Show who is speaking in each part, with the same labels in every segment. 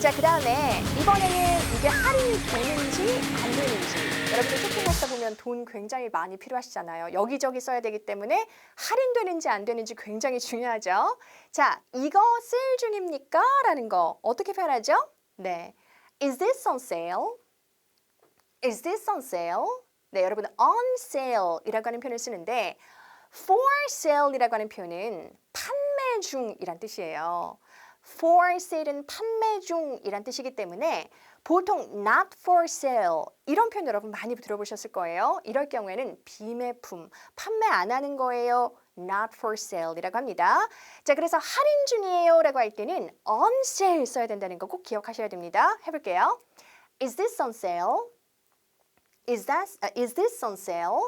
Speaker 1: 자, 그 다음에 이번에는 이게 할인이 되는지 안 되는지. 여러분들 쇼핑하시다 보면 돈 굉장히 많이 필요하시잖아요. 여기저기 써야 되기 때문에 할인되는지 안 되는지 굉장히 중요하죠. 자, 이거 세일 중입니까? 라는 거 어떻게 표현하죠? 네. Is this on sale? Is this on sale? 네, 여러분 on sale이라고 하는 표현을 쓰는데 for sale이라고 하는 표현은 판매 중이란 뜻이에요. For sale은 판매 중이란 뜻이기 때문에 보통 not for sale 이런 표현 여러분 많이 들어보셨을 거예요. 이럴 경우에는 비매품, 판매 안 하는 거예요. not for sale이라고 합니다. 자, 그래서 할인 중이에요라고 할 때는 on sale 써야 된다는 거 꼭 기억하셔야 됩니다. 해볼게요. Is this on sale? Is that uh, is this on sale?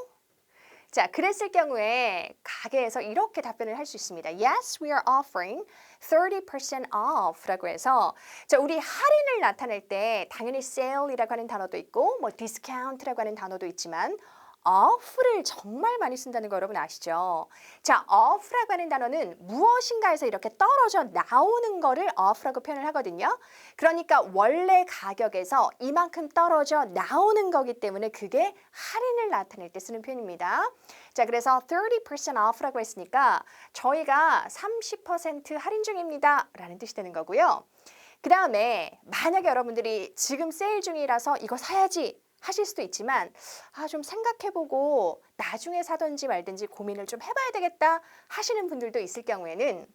Speaker 1: 자, 그랬을 경우에 가게에서 이렇게 답변을 할 수 있습니다. Yes, we are offering 30% off라고 해서 자, 우리 할인을 나타낼 때 당연히 sale이라고 하는 단어도 있고 뭐 discount라고 하는 단어도 있지만 off를 정말 많이 쓴다는 거 여러분 아시죠? 자, off라고 하는 단어는 무엇인가에서 이렇게 떨어져 나오는 거를 off라고 표현을 하거든요. 그러니까 원래 가격에서 이만큼 떨어져 나오는 거기 때문에 그게 할인을 나타낼 때 쓰는 표현입니다. 자, 그래서 30% off라고 했으니까 저희가 30% 할인 중입니다. 라는 뜻이 되는 거고요. 그 다음에 만약에 여러분들이 지금 세일 중이라서 이거 사야지 하실 수도 있지만 아 좀 생각해보고 나중에 사든지 말든지 고민을 좀 해봐야 되겠다 하시는 분들도 있을 경우에는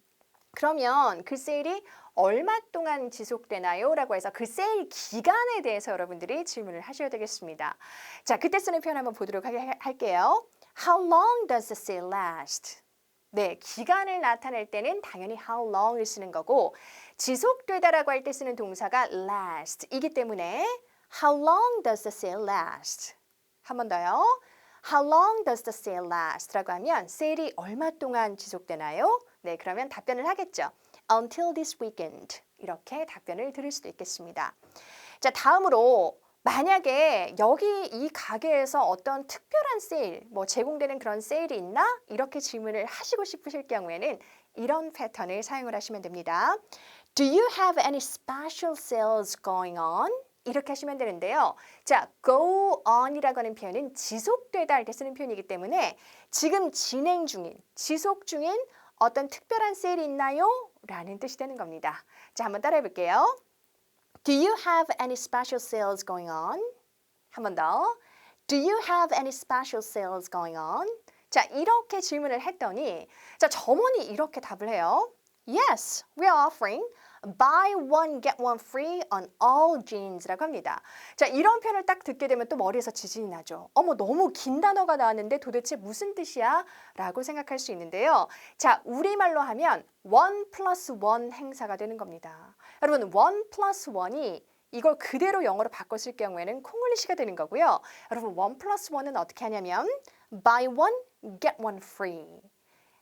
Speaker 1: 그러면 그 세일이 얼마 동안 지속되나요? 라고 해서 그 세일 기간에 대해서 여러분들이 질문을 하셔야 되겠습니다. 자, 그때 쓰는 표현 한번 보도록 하- 할게요. How long does the sale last? 네, 기간을 나타낼 때는 당연히 how long을 쓰는 거고 지속되다라고 할 때 쓰는 동사가 last이기 때문에 How long does the sale last? 한 번 더요. How long does the sale last? 라고 하면 세일이 얼마 동안 지속되나요? 네, 그러면 답변을 하겠죠. Until this weekend. 이렇게 답변을 들을 수도 있겠습니다. 자, 다음으로 만약에 여기 이 가게에서 어떤 특별한 세일, 뭐 제공되는 그런 세일이 있나? 이렇게 질문을 하시고 싶으실 경우에는 이런 패턴을 사용을 하시면 됩니다. Do you have any special sales going on? 이렇게 하시면 되는데요. 자, go on이라고 하는 표현은 지속되다 할때 쓰는 표현이기 때문에 지금 진행 중인, 지속 중인 어떤 특별한 세일이 있나요? 라는 뜻이 되는 겁니다. 자, 한번 따라해 볼게요. Do you have any special sales going on? 한 번 더. Do you have any special sales going on? 자, 이렇게 질문을 했더니 자, 점원이 이렇게 답을 해요. Yes, we are offering buy one get one free on all jeans라고 합니다. 자, 이런 표현을 딱 듣게 되면 또 머리에서 지진이 나죠. 어머, 너무 긴 단어가 나왔는데 도대체 무슨 뜻이야? 라고 생각할 수 있는데요. 자, 우리말로 하면 one plus one 행사가 되는 겁니다. 여러분, one plus one이 이걸 그대로 영어로 쓸 경우에는 콩글리시가 되는 거고요. 여러분, one plus one은 어떻게 하냐면 buy one get one free.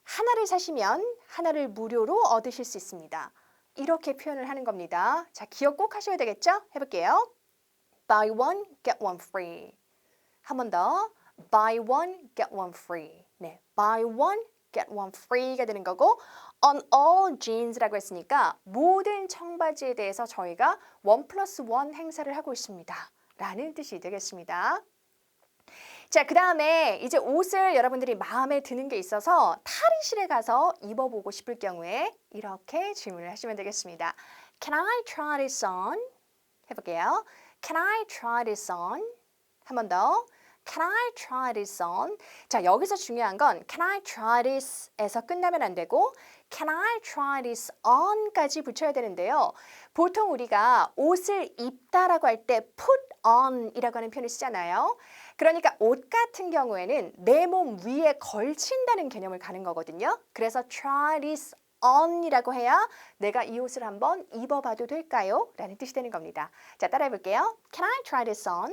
Speaker 1: 하나를 사시면 하나를 무료로 얻으실 수 있습니다. 이렇게 표현을 하는 겁니다. 자, 기억 꼭 하셔야 되겠죠? 해볼게요. Buy one, get one free. 한 번 더. Buy one, get one free. 네, buy one, get one free가 되는 거고 on all jeans라고 했으니까 모든 청바지에 대해서 저희가 one plus one 행사를 하고 있습니다. 라는 뜻이 되겠습니다. 자, 그 다음에 이제 옷을 여러분들이 마음에 드는 게 있어서 탈의실에 가서 입어보고 싶을 경우에 이렇게 질문을 하시면 되겠습니다. Can I try this on? 해볼게요. Can I try this on? 한 번 더. Can I try this on? 자, 여기서 중요한 건 Can I try this?에서 끝나면 안 되고 Can I try this on?까지 붙여야 되는데요. 보통 우리가 옷을 입다라고 할 때 put on이라고 하는 표현을 쓰잖아요. 그러니까 옷 같은 경우에는 내 몸 위에 걸친다는 개념을 가는 거거든요. 그래서 try this on이라고 해야 내가 이 옷을 한번 입어봐도 될까요? 라는 뜻이 되는 겁니다. 자, 따라해 볼게요. Can I try this on?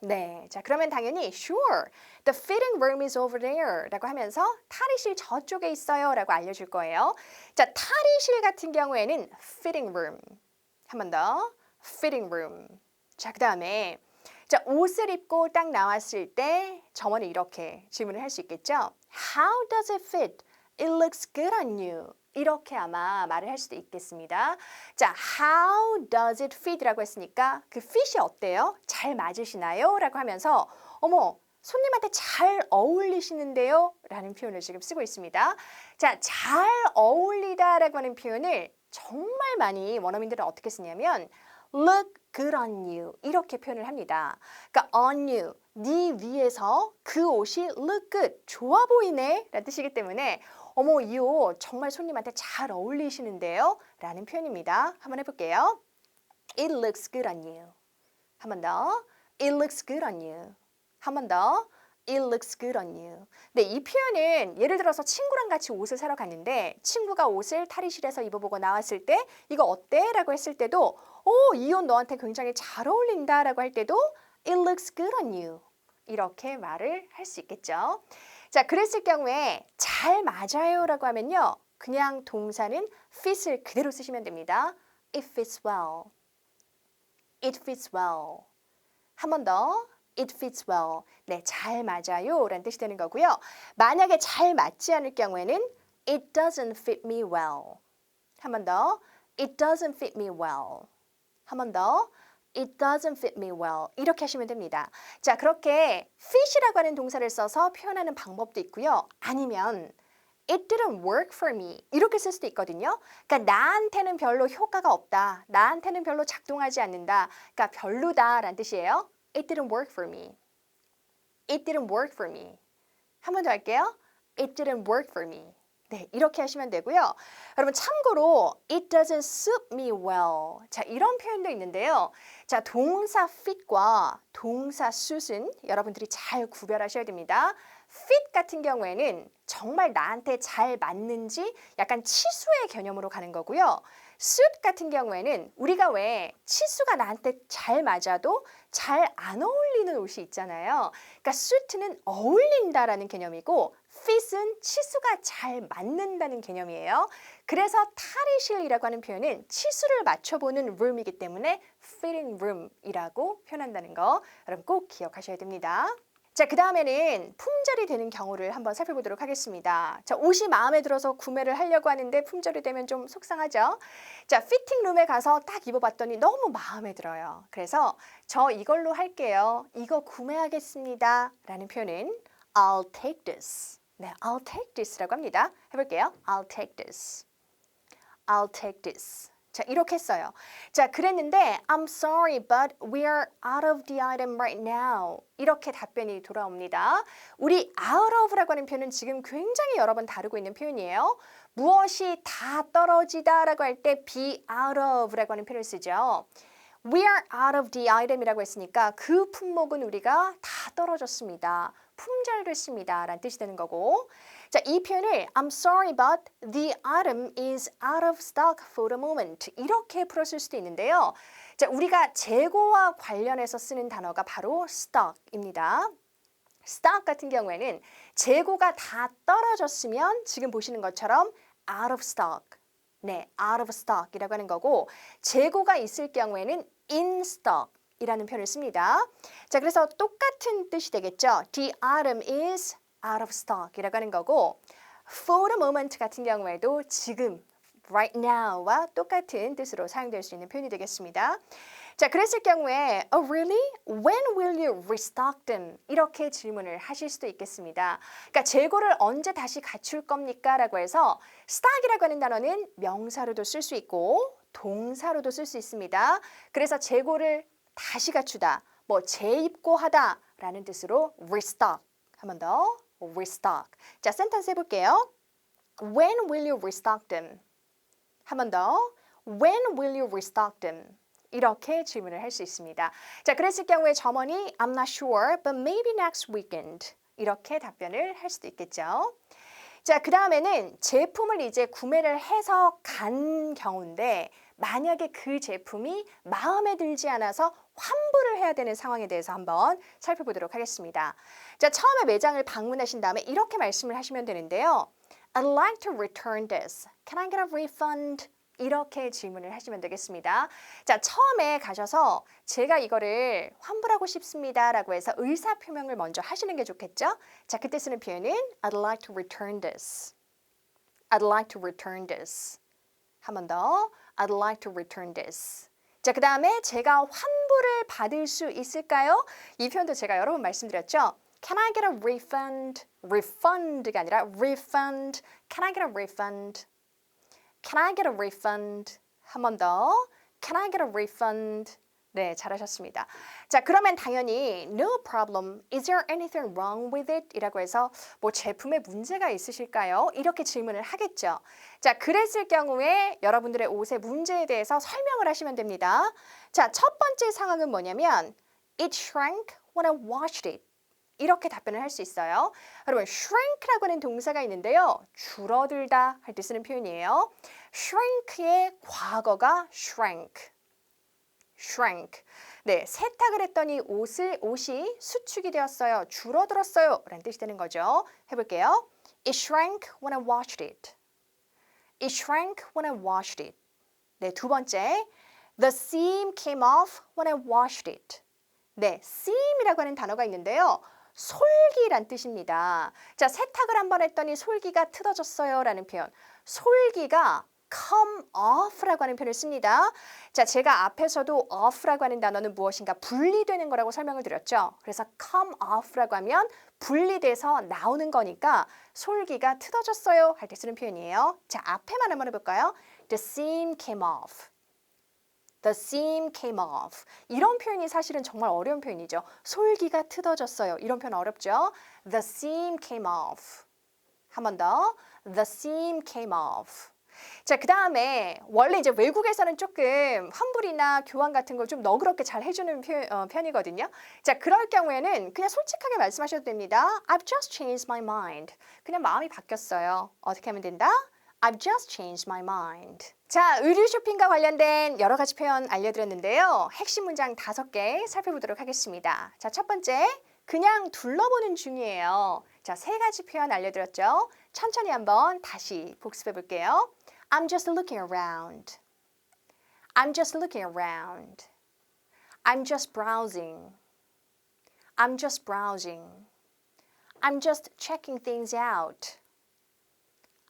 Speaker 1: 네, 자 그러면 당연히 sure, the fitting room is over there 라고 하면서 탈의실 저쪽에 있어요 라고 알려줄 거예요. 자, 탈의실 같은 경우에는 fitting room. 한 번 더, fitting room. 자, 그 다음에 자, 옷을 입고 딱 나왔을 때 점원이 이렇게 질문을 할 수 있겠죠. How does it fit? It looks good on you. 이렇게 아마 말을 할 수도 있겠습니다. 자, how does it fit이라고 했으니까 그 fit이 어때요? 잘 맞으시나요? 라고 하면서 어머, 손님한테 잘 어울리시는데요? 라는 표현을 지금 쓰고 있습니다. 자, 잘 어울리다 라고 하는 표현을 정말 많이 원어민들은 어떻게 쓰냐면 look good on you 이렇게 표현을 합니다. 그러니까 on you, 네 위에서 그 옷이 look good, 좋아 보이네 라는 뜻이기 때문에 어머 이 옷 정말 손님한테 잘 어울리시는데요 라는 표현입니다. 한번 해볼게요. It looks good on you. 한 번 더. It looks good on you. 한 번 더. It looks good on you. 네, 이 표현은 예를 들어서 친구랑 같이 옷을 사러 갔는데 친구가 옷을 탈의실에서 입어보고 나왔을 때 이거 어때? 라고 했을 때도 오, 이 옷 너한테 굉장히 잘 어울린다 라고 할 때도 It looks good on you. 이렇게 말을 할 수 있겠죠. 자, 그랬을 경우에 잘 맞아요 라고 하면요. 그냥 동사는 fit을 그대로 쓰시면 됩니다. It fits well. It fits well. 한 번 더. It fits well. 네, 잘 맞아요. 라는 뜻이 되는 거고요. 만약에 잘 맞지 않을 경우에는 It doesn't fit me well. 한 번 더. It doesn't fit me well. 한 번 더. It doesn't fit me well. 이렇게 하시면 됩니다. 자, 그렇게 fit이라고 하는 동사를 써서 표현하는 방법도 있고요. 아니면 It didn't work for me. 이렇게 쓸 수도 있거든요. 그러니까 나한테는 별로 효과가 없다. 나한테는 별로 작동하지 않는다. 그러니까 별로다라는 뜻이에요. It didn't work for me. It didn't work for me. 한 번 더 할게요. It didn't work for me. 네, 이렇게 하시면 되고요. 여러분 참고로 it doesn't suit me well. 자, 이런 표현도 있는데요. 자, 동사 fit과 동사 suit은 여러분들이 잘 구별하셔야 됩니다. fit 같은 경우에는 정말 나한테 잘 맞는지 약간 치수의 개념으로 가는 거고요. suit 같은 경우에는 우리가 왜 치수가 나한테 잘 맞아도 잘 안 어울리는 옷이 있잖아요. 그러니까 suit는 어울린다라는 개념이고 fit은 치수가 잘 맞는다는 개념이에요. 그래서 탈의실이라고 하는 표현은 치수를 맞춰보는 room이기 때문에 fitting room이라고 표현한다는 거 여러분 꼭 기억하셔야 됩니다. 자, 그 다음에는 품절이 되는 경우를 한번 살펴보도록 하겠습니다. 자, 옷이 마음에 들어서 구매를 하려고 하는데 품절이 되면 좀 속상하죠? 자, 피팅룸에 가서 딱 입어봤더니 너무 마음에 들어요. 그래서 저 이걸로 할게요. 이거 구매하겠습니다. 라는 표현은 I'll take this. 네, I'll take this라고 합니다. 해볼게요. I'll take this. I'll take this. 자, 이렇게 했어요. 자, 그랬는데 I'm sorry, but we are out of the item right now. 이렇게 답변이 돌아옵니다. 우리 out of라고 하는 표현은 지금 굉장히 여러 번 다루고 있는 표현이에요. 무엇이 다 떨어지다라고 할 때 be out of라고 하는 표현을 쓰죠. We are out of the item이라고 했으니까 그 품목은 우리가 다 떨어졌습니다. 품절됐습니다. 라는 뜻이 되는 거고 자, 이 표현을 I'm sorry but the item is out of stock for the moment 이렇게 풀었을 수도 있는데요. 자, 우리가 재고와 관련해서 쓰는 단어가 바로 stock입니다. stock 같은 경우에는 재고가 다 떨어졌으면 지금 보시는 것처럼 out of stock 네, out of stock이라고 하는 거고 재고가 있을 경우에는 in stock 이라는 표현을 씁니다. 자, 그래서 똑같은 뜻이 되겠죠. The item is out of stock이라고 하는 거고 for the moment 같은 경우에도 지금 right now와 똑같은 뜻으로 사용될 수 있는 표현이 되겠습니다. 자, 그랬을 경우에 oh really? When will you restock them? 이렇게 질문을 하실 수도 있겠습니다. 그러니까 재고를 언제 다시 갖출 겁니까? 라고 해서 stock이라고 하는 단어는 명사로도 쓸 수 있고 동사로도 쓸 수 있습니다. 그래서 재고를 다시 갖추다, 뭐 재입고하다 라는 뜻으로 restock. 한 번 더 restock. 자, 센텐스 해볼게요. When will you restock them? 한 번 더. When will you restock them? 이렇게 질문을 할 수 있습니다. 자, 그랬을 경우에 점원이 I'm not sure, but maybe next weekend. 이렇게 답변을 할 수도 있겠죠. 자, 그 다음에는 제품을 이제 구매를 해서 간 경우인데 만약에 그 제품이 마음에 들지 않아서 환불을 해야 되는 상황에 대해서 한번 살펴보도록 하겠습니다. 자, 처음에 매장을 방문하신 다음에 이렇게 말씀을 하시면 되는데요. I'd like to return this. Can I get a refund? 이렇게 질문을 하시면 되겠습니다. 자, 처음에 가셔서 제가 이거를 환불하고 싶습니다. 라고 해서 의사 표명을 먼저 하시는 게 좋겠죠? 자, 그때 쓰는 표현은 I'd like to return this. I'd like to return this. 한 번 더. I'd like to return this. 자, 그 다음에 제가 환불을 받을 수 있을까요? 이 표현도 제가 여러 번 말씀드렸죠. Can I get a refund? refund가 아니라 refund. Can I get a refund? Can I get a refund? 한 번 더. Can I get a refund? 네, 잘하셨습니다. 자, 그러면 당연히 no problem. Is there anything wrong with it? 이라고 해서 뭐 제품에 문제가 있으실까요? 이렇게 질문을 하겠죠. 자, 그랬을 경우에 여러분들의 옷의 문제에 대해서 설명을 하시면 됩니다. 자, 첫 번째 상황은 뭐냐면 it shrank when I washed it. 이렇게 답변을 할 수 있어요. 여러분, shrink라고 하는 동사가 있는데요. 줄어들다 할 때 쓰는 표현이에요. shrink의 과거가 shrank. Shrank. 네, 세탁을 했더니 옷을 옷이 수축이 되었어요. 줄어들었어요. 라는 뜻이 되는 거죠. 해 볼게요. It shrank when I washed it. It shrank when I washed it. 네, 두 번째. The seam came off when I washed it. 네, seam이라고 하는 단어가 있는데요. 솔기란 뜻입니다. 자, 세탁을 한번 했더니 솔기가 틀어졌어요. 라는 표현. 솔기가 come off라고 하는 표현을 씁니다. 자, 제가 앞에서도 off라고 하는 단어는 무엇인가 분리되는 거라고 설명을 드렸죠. 그래서 come off라고 하면 분리돼서 나오는 거니까 솔기가 틀어졌어요 할 때 쓰는 표현이에요. 자, 앞에만 한번 해볼까요? The seam came off. The seam came off. 이런 표현이 사실은 정말 어려운 표현이죠. 솔기가 틀어졌어요. 이런 표현 어렵죠? The seam came off. 한 번 더. The seam came off. 자, 그 다음에 원래 이제 외국에서는 조금 환불이나 교환 같은 걸 좀 너그럽게 잘 해주는 표, 어, 편이거든요. 자, 그럴 경우에는 그냥 솔직하게 말씀하셔도 됩니다. I've just changed my mind. 그냥 마음이 바뀌었어요. 어떻게 하면 된다? I've just changed my mind. 자, 의류 쇼핑과 관련된 여러 가지 표현 알려드렸는데요. 핵심 문장 다섯 개 살펴보도록 하겠습니다. 자, 첫 번째, 그냥 둘러보는 중이에요. 자, 세 가지 표현 알려드렸죠. 천천히 한번 다시 복습해 볼게요. I'm just looking around. I'm just looking around. I'm just browsing. I'm just browsing. I'm just checking things out.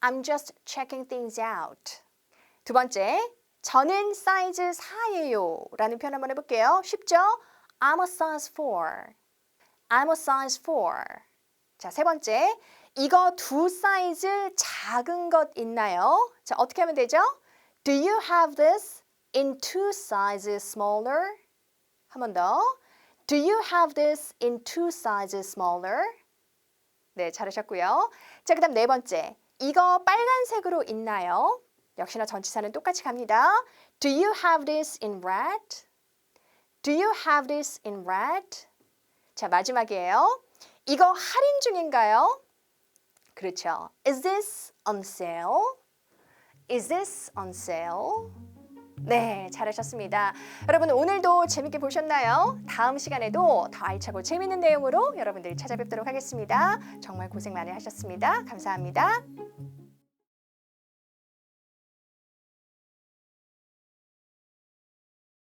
Speaker 1: I'm just checking things out. 두 번째, 저는 사이즈 4예요. 라는 표현 한번 해볼게요. 쉽죠? I'm a size 4. I'm a size 4. 자, 세 번째, 이거 두 사이즈 작은 것 있나요? 자, 어떻게 하면 되죠? Do you have this in two sizes smaller? 한 번 더. Do you have this in two sizes smaller? 네, 잘하셨고요. 자, 그 다음 네 번째. 이거 빨간색으로 있나요? 역시나 전치사는 똑같이 갑니다. Do you have this in red? Do you have this in red? 자, 마지막이에요. 이거 할인 중인가요? 그렇죠. Is this on sale? Is this on sale? 네, 잘하셨습니다. 여러분 오늘도 재밌게 보셨나요? 다음 시간에도 더 알차고 재밌는 내용으로 여러분들 찾아뵙도록 하겠습니다. 정말 고생 많이 하셨습니다. 감사합니다.